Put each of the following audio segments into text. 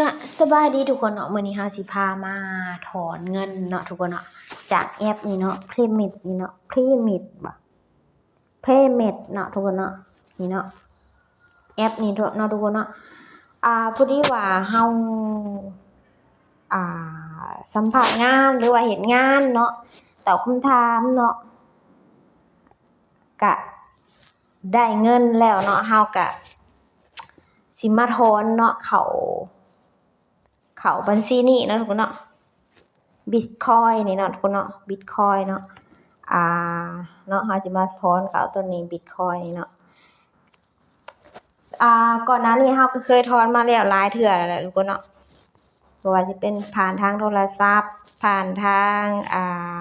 ก็สบายดีทุกคนเนาะมื้อนี้เฮาสิพามาถอนเงินเนาะทุกคนเนาะจากแอปนี้เนาะ Payment นี่เนาะ Payment บ่ Payment เนาะทุกคนเนาะนี่เนาะแอปนี้เนาะทุกคนเนาะอ่าพอดีว่าเฮาอ่าสัมภาษณ์งานหรือว่าเฮ็ดงานเนาะตอบคำถามเนาะก็ได้เงินแล้วเนาะเฮาก็สิมาถอนเนาะเขา เขาบัญชีนี้เนะทุกคนเนาะ Bitcoin นี่เนาะทุกคนเนาะ Bitcoin เนาะอ่าเนาะเฮาสิมาถอนเขาตัวนี้ Bitcoin นี่เนาะอ่าก่อนหน้านี้เฮาก็เคยถอนมาแล้วหลายเทื่อแล้วแหละทุกคนเนาะบ่ว่าสิเป็นผ่านทางโทรศัพท์ ผ่านทางอ่า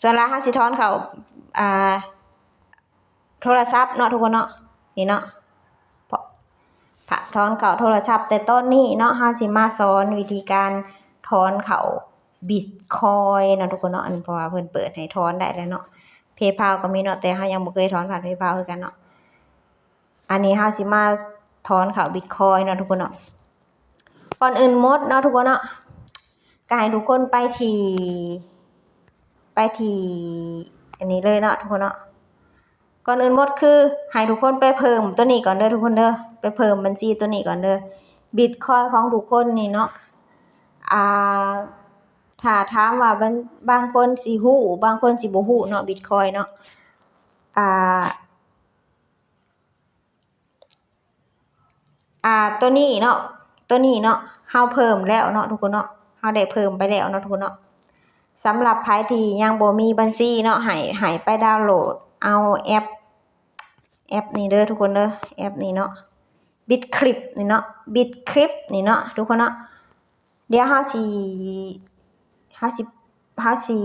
ส่วนลายเฮาสิถอนเขาอ่าโทรศัพท์เนาะทุกคนเนาะนี่เนาะ ถอนเขาโทรศัพท์ แต่ตอนนี้เนาะเฮาสิมาสอนวิธีการถอนเขา Bitcoin เนาะทุกคนเนาะอันเพราะว่าเพิ่นเปิดให้ถอนได้แล้วเนาะ PayPal ก็มีเนาะแต่เฮายังบ่เคยถอนผ่าน PayPal คือกันเนาะอันนี้เฮาสิมาถอนเขา Bitcoin เนาะทุกคนเนาะก่อนอื่นมดเนาะทุกคนเนาะก็ให้ทุกคนไปทีไปทีอันนี้เลยเนาะทุกคนเนาะ ก่อนอื่นหมดคือให้ทุกคนไปเพิ่มตัวนี้ก่อนเด้อทุกคนเด้อไปเพิ่มบัญชีตัวนี้ก่อนเด้อ Bitcoin ของทุกคนนี่เนาะอ่าถ้าถามว่าบางบางคนสิฮู้บางคนสิบ่ฮู้เนาะ Bitcoin เนาะอ่าอ่าตัวนี้เนาะตัวนี้เนาะเฮาเพิ่มแล้วเนาะทุกคนเนาะเฮาได้เพิ่มไปแล้วเนาะทุกคนเนาะสำหรับไผที่ยังบ่มีบัญชีเนาะให้ให้ไปดาวน์โหลด เอาแอป แอปนี้เด้อทุกคนเด้อแอปนี้เนาะ Bitcrypt นี่เนาะ Bitcrypt นี่เนาะทุกคนเนาะเดี๋ยวเฮาสิเฮาสิเฮาสิ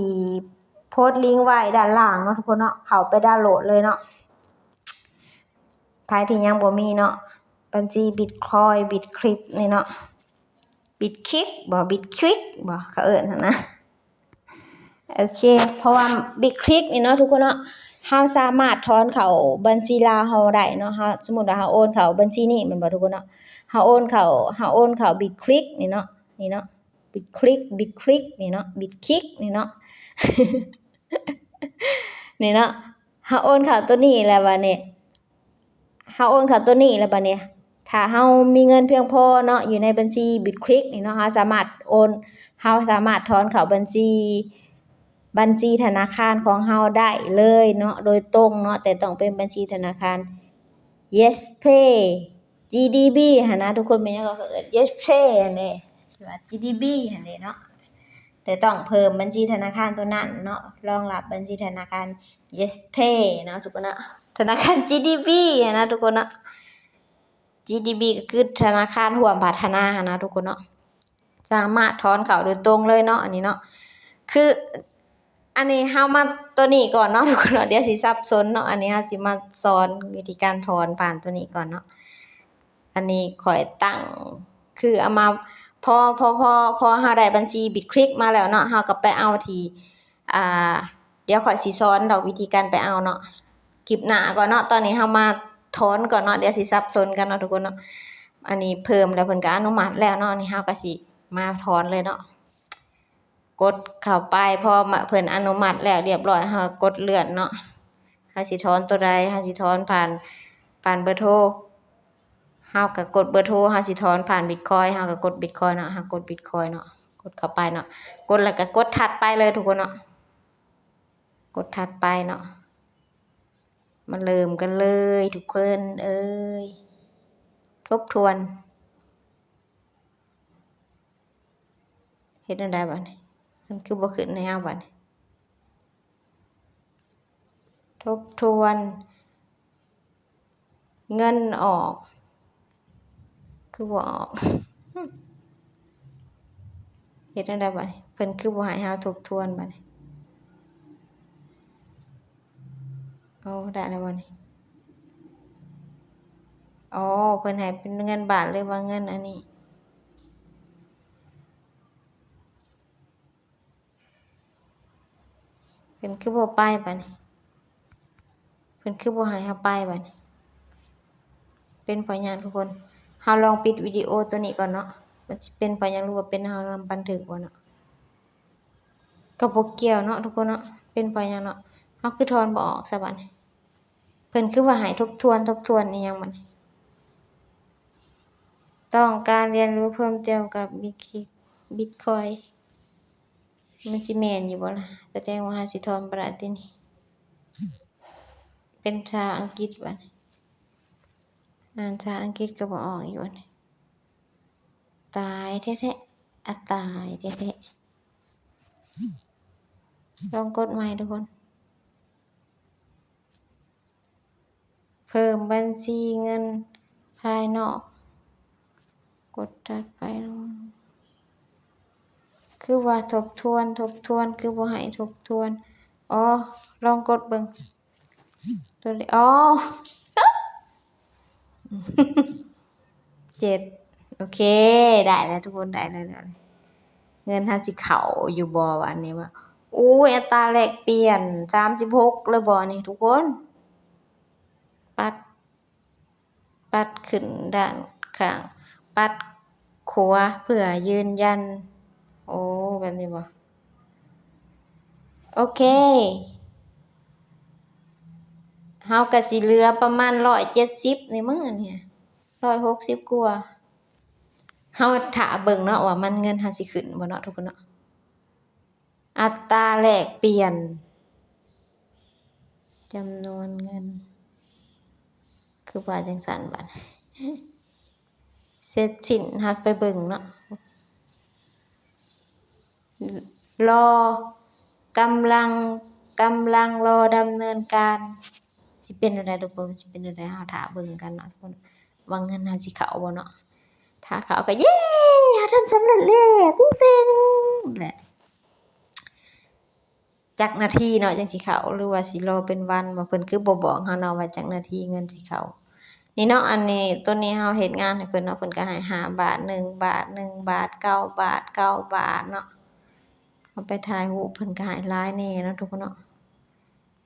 โพสต์ลิงก์ไว้ด้านล่างเนาะทุกคนเนาะเข้าไปดาวน์โหลดเลยเนาะไผที่ยังบ่มีเนาะบัญชี Bitcoin Bitcrypt นี่เนาะ Bitkick บ่ Bitquick บ่เขาเอิ้นนะโอเค เพราะว่า Bitcrypt นี่เนาะทุกคนเนาะ เฮาสามารถถอนเข้าบัญชีลาวเฮาได้เนาะเฮาสมมุติว่าเฮาโอนเข้าบัญชีนี้แม่นบ่ทุกคนเนาะเฮาโอนเข้าเฮาโอนเข้า Bitcrypt นี่เนาะนี่เนาะ Bitcrypt Bitcrypt นี่เนาะ Bitkick นี่เนาะนี่เนาะเฮาโอนเข้าตัวนี้แล้วบัดนี้เฮาโอนเข้าตัวนี้แล้วบัดนี้ถ้าเฮามีเงินเพียงพอเนาะอยู่ในบัญชี Bitcrypt นี่เนาะเฮาสามารถโอนเฮาสามารถถอนเข้าบัญชี บัญชีธนาคารของเฮาได้เลยเนาะโดยตรงเนาะแต่ต้องเป็นบัญชีธนาคาร Yespay GDB หนะทุกคนแม่นยังก็เอิ้น Yespay หั้นเด้หรือว่า GDB หั้นเด้เนาะแต่ต้องเพิ่มบัญชีธนาคารตัวนั้นเนาะรองรับบัญชีธนาคาร Yespay เนาะทุกคนเนาะธนาคาร GDB นะทุกคนเนาะ GDB ก็คือธนาคารร่วมพัฒนาหนะทุกคนเนาะสามารถถอนเข้าโดยตรงเลยเนาะอันนี้เนาะคือ อันนี้เฮามาตัวนี้ก่อนเนาะทุกคนเนาะเดี๋ยวสิสับสนเนาะอันนี้เฮาสิมาสอนวิธีการถอนผ่านตัวนี้ก่อนเนาะอันนี้ข้อยตั้งคือเอามาพอพอพอพอเฮาได้บัญชี Bitcrypt มาแล้วเนาะเฮาก็ไปเอาทีอ่าเดี๋ยวข้อยสิสอนดอกวิธีการไปเอาเนาะคลิปหน้าก่อนเนาะตอนนี้เฮามาถอนก่อนเนาะเดี๋ยวสิสับสนกันเนาะทุกคนเนาะอันนี้เพิ่มแล้วเพิ่นก็อนุมัติแล้วเนาะนนี้เฮาก็สิมาถอนเลยเนาะ กดเข้าไปพอเพิ่นอนุมัติแล้วเรียบร้อยเฮากดเลื่อนเนาะเฮาสิถอนตัวใดเฮาสิถอนผ่านผ่านเบอร์โทรเฮาก็กดเบอร์โทรเฮาสิถอนผ่าน Bitcoin เฮาก็กด Bitcoin เนาะเฮากด Bitcoin เนาะกดเข้าไปเนาะกดแล้วก็กดถัดไปเลยทุกคนเนาะกดถัดไปเนาะมาเริ่มกันเลยทุกคนเอ้ยทบทวนเฮ็ดจั่งใดบัดนี้ มันคือบ่ขึ้นให้เฮาบัดนี้ทบทวน เงินออก คือบ่ออกเฮ็ดจั่งใดบัดนี้เพิ่นคือบ่ให้เฮาทบทวนบัดนี้เอาได้แล้วบ่นี่อ๋อเพิ่นให้เป็นเงินบาทหรือว่าเงินอันนี้ พิ่นคือบ่ไปบัดนี้เพิ่นคือบ่ให้เฮาไปบัดนี้เป็นพราะหยังทุกคนเฮาลองปิดวิดีโอตัวนี้ก่อนเนาะมันสิเป็นไปหยังรือว่าเป็นเฮานำบันทึกบ่เนาะก็บ่เกี่ยวเนาะทุกคนเนาะเป็นไปหยังเนาะเฮาคือถอนบ่ออกซะบัดนี้เพิ่นคือว่าให้ทบทวนทบทวนอิหยังบัดนี้ต้องการเรียนรู้เพิ่มเติมกับ Bitkick Bitcoin มันสิแมนอยู่บ่ล่ะแสดงว่าเฮาสิถอนบ่ได้ตินี่ เป็นภาษาอังกฤษบัดนี้อ่านภาษาอังกฤษก็บ่ออกอีกบัดนี้ตายแท้ๆอะตายแท้ๆลองกดใหม่ทุกคน เพิ่มบัญชีเงินภายนอก กดถัดไปลง คือว่าทบทวน ทบทวน คือบ่ให้ทบทวน อ๋อ ลองกดเบิ่งตัวนี้อ๋อเจ็ดโอเค ได้แล้วทุกคนได้แล้วเงินเฮาสิเขาอยู่บ่วะอันนี้ว่าโอ้อัตราแลกเปลี่ยน36เลยบ่นี่ทุกคน ปัด ปัดขึ้นด้านข้าง ปัดขวาเพื่อยืนยัน โอ้แบบนี้บ่โอเคเฮาก็สิเหลือประมาณ170นี่มั้งอันเนี่ย160กว่าเฮาท่าเบิ่งเนาะว่ามันเงินเฮาสิขึ้นบ่เนาะทุกคนเนาะอัตราแลกเปลี่ยนจำนวนเงิน คือว่าจังซั้นบัดเสร็จสิ้นเฮาไปเบิ่งเนาะ รอกำลังกำลังรอดำเนินการสิเป็นจั่งใดทุกคนสิเป็นจั่งใดเฮาท่าเบิ่งกันเนาะทุกคนว่าเงินเฮาสิเข้าบ่เนาะถ้าเขาก็เย้เฮาทำสำเร็จแล้วตึ้งๆนั่นแหละจักนาทีเนาะจังสิเขาหรือว่าสิรอเป็นวันบ่เพิ่นคือบ่บอกเฮาเนาะว่าจักนาทีเงินสิเขานี่เนาะอันนี้ตัวนี้เฮาเฮ็ดงานให้เพิ่นเนาะเพิ่นก็ให้ห้าบาท1บาท1บาท9บาท9บาทเนาะ เฮาไปถ่ายรูปเพิ่นก็ให้หลายแน่เนาะทุกคนเนาะ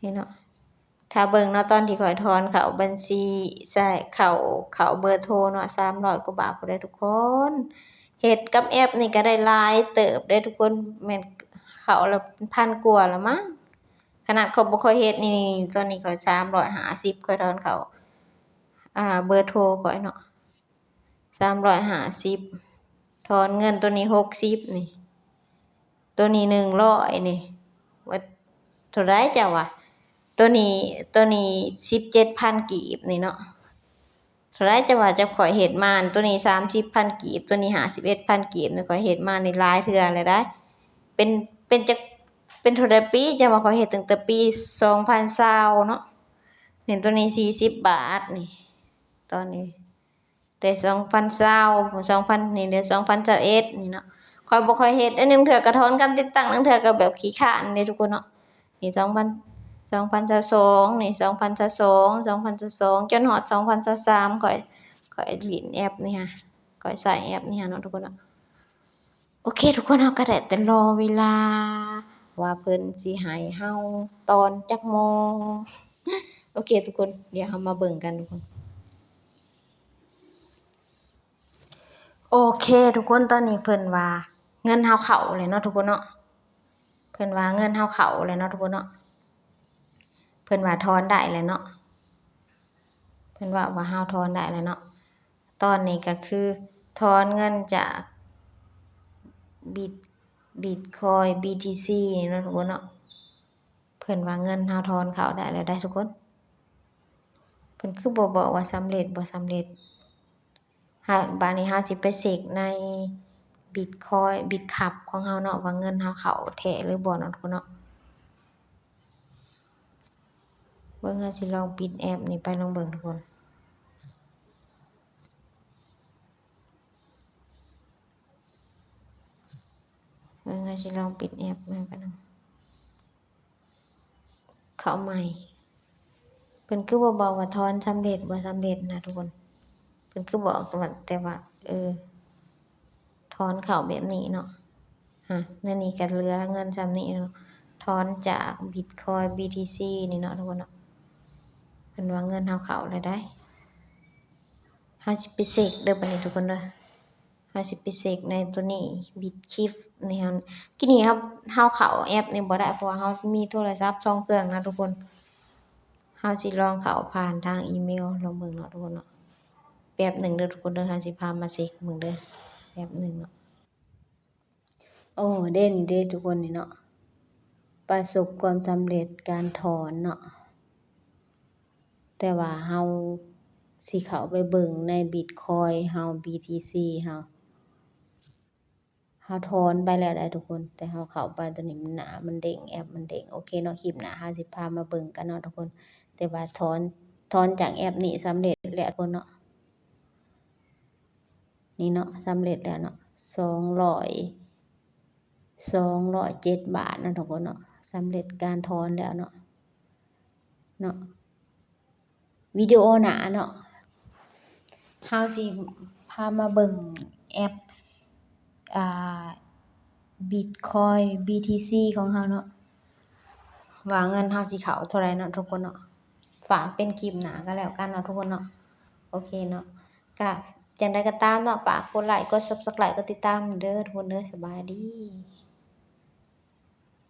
นี่เนาะถ้าเบิ่งเนาะตอนที่ขอยถอนเขาบัญชีใช้เขาเขาเบอร์โทรเนาะ300กว่าบาทพู้นเด้ทุกคนเฮ็ดกับแอปนี่ก็ได้หลายเติบเด้ทุกคนแม่นเขาละพันกว่าล้วมั้งขนาดข้อยบ่ค่อยเฮ็ดนี่ตอนนี้ข้อย350ข้อยถอนเขาอ่าเบอร์โทรข้อยเนาะ350ถอนเงินตัวนี้60นี่ ตัวนี้หนึ่งร้อยนี่ว่าเท่าไรจ้าวะตัวนี้ตัวนี้สิบเจ็ดพันกีบนี่เนาะเท่าไรจ้าวะจะข่อยเห็ดมานตัวนี้สามสิบพันกีบ ตัวนี้หาสิบเอ็ดพันกีบนี่ข่อยเห็ดมานในลายเทืออะไรได้ เป็นเป็นจะเป็นเทอราปีจะมาขอเหตุตั้งแต่ปีสองพันเศร้าเนาะเนี่ตัวนี้สี่สิบบาทนี่ตอนนี้ แต่สองพันเศร้าสองพันนี่เดือนสองพันเจ็ดนี่เนาะ ข้อยบ่คอยเฮ็ดอันนึงเทื่อก็ถอนการติดตั้งลางเทื่อก็แบบขี้คร้านเด้ทุกคนเนาะนี่2000 2022นี่2022 2022จนฮอด2023ข้อยข้อยเล่นแอปนี่ค่ะข้อยใช้แอปนี่ค่ะเนาะทุกคนเนาะโอเค ทุกคนเฮาก็ได้แต่รอเวลา ว่าเพิ่นสิให้เฮาตอนจักโมงโอเค ทุกคนเดี๋ยวเฮามาเบิ่งกันทุกคนโอเค ทุกคนตอนนี้เพิ่นว่า เงินเฮาเข้าแล้วเนาะทุกคนเนาะเพิ่นว่าเงินเฮาเข้าแล้วเนาะทุกคนเนาะเพิ่นว่าถอนได้แล้วเนาะเพิ่นว่าว่าเฮาถอนได้แล้วเนาะตอนนี้ก็คือถอนเงินจาก Bit Bitcoin BTC นี่เนาะทุกคนเนาะเพิ่นว่าเงินเฮาถอนเข้าได้แล้วได้ทุกคนเพิ่นคือบ่บอกว่าสำเร็จบ่สำเร็จหาบัดนี้เฮาสิไปเช็กใน Bitcoin Bitkub ของเฮาเนาะว่าเงินเฮาเข้าแท้หรือบ่เนาะทุกคนเนาะ เบิ่งเฮาสิลองปิดแอปนี้ไปลองเบิ่งทุกคนเบิ่งเฮาสิลองปิดแอปมันแป๊บหนึ่งเข้าใหม่เพิ่นคือบ่บอกว่าถอนสำเร็จบ่สำเร็จนะทุกคนเพิ่นคือบอกแต่ว่า เออ อนเข้าแบบนี้เนาะฮะในนี้ก็เหลือเงินส่ำนี้เนาะถอนจาก Bitcoin BTC นี่เนาะทุกคนเนาะเพิ่นว่าเงินเฮาเข้าแล้วได้เฮาสิไปเสกเด้อบัดนี้ทุกคนเด้อเฮาสิไปเสกในตัวนี้ Bitchief นี่เฮากินนี้ครับเฮาเข้าแอปนี่บ่ได้เพราะว่าเฮามีโทรศัพท์สองเครื่องนะทุกคนเฮาสิลองเข้าผ่านทางอีเมลลองเบิ่งเนาะทุกคนเนาะแป๊บหนึ่งเด้อทุกคนเด้อเฮาสิพามาเช็คเบิ่งเด้อ แป๊บหนึ่งเนาะโอ้เด้นี่เด้ทุกคนนี่เนาะประสบความสำเร็จการถอนเนาะแต่ว่าเฮาสิเขาไปเบิ่งใน Bitcoin เฮา BTC เฮาเฮาถอนไปแล้วได้ทุกคน แต่เฮาเข้าไปตัวนี้มันหนามันเด้งแอปมันเด้งโอเคเนาะคลิปหนาเฮาสิพามาเบิ่งกันเนาะทุกคน แต่ว่าถอนถอนจากแอปนี้สำเร็จแล้วทุกคนเนาะ นี่เนาะสำเร็จแล้วเนาะสองร้อยสองร้อยเจ็ดบาทนะทุกคนเนาะสำเร็จการถอนแล้วเนาะเนาะวิดีโอหนาเนาะเฮาสิพามาเบิ่งแอปอ่า Bitcoin BTC ของเฮาเนาะว่าเงินเฮาสิเขาเท่าไรเนาะทุกคนเนาะฝากเป็นคลิปหนาก็แล้วกันเนาะทุกคนเนาะโอเคเนาะก็ อย่างไรก็ตามเนาะปากกดไลค์กดซับสไครต์กดติดตามเด้อทุกคนเด้อสบายดี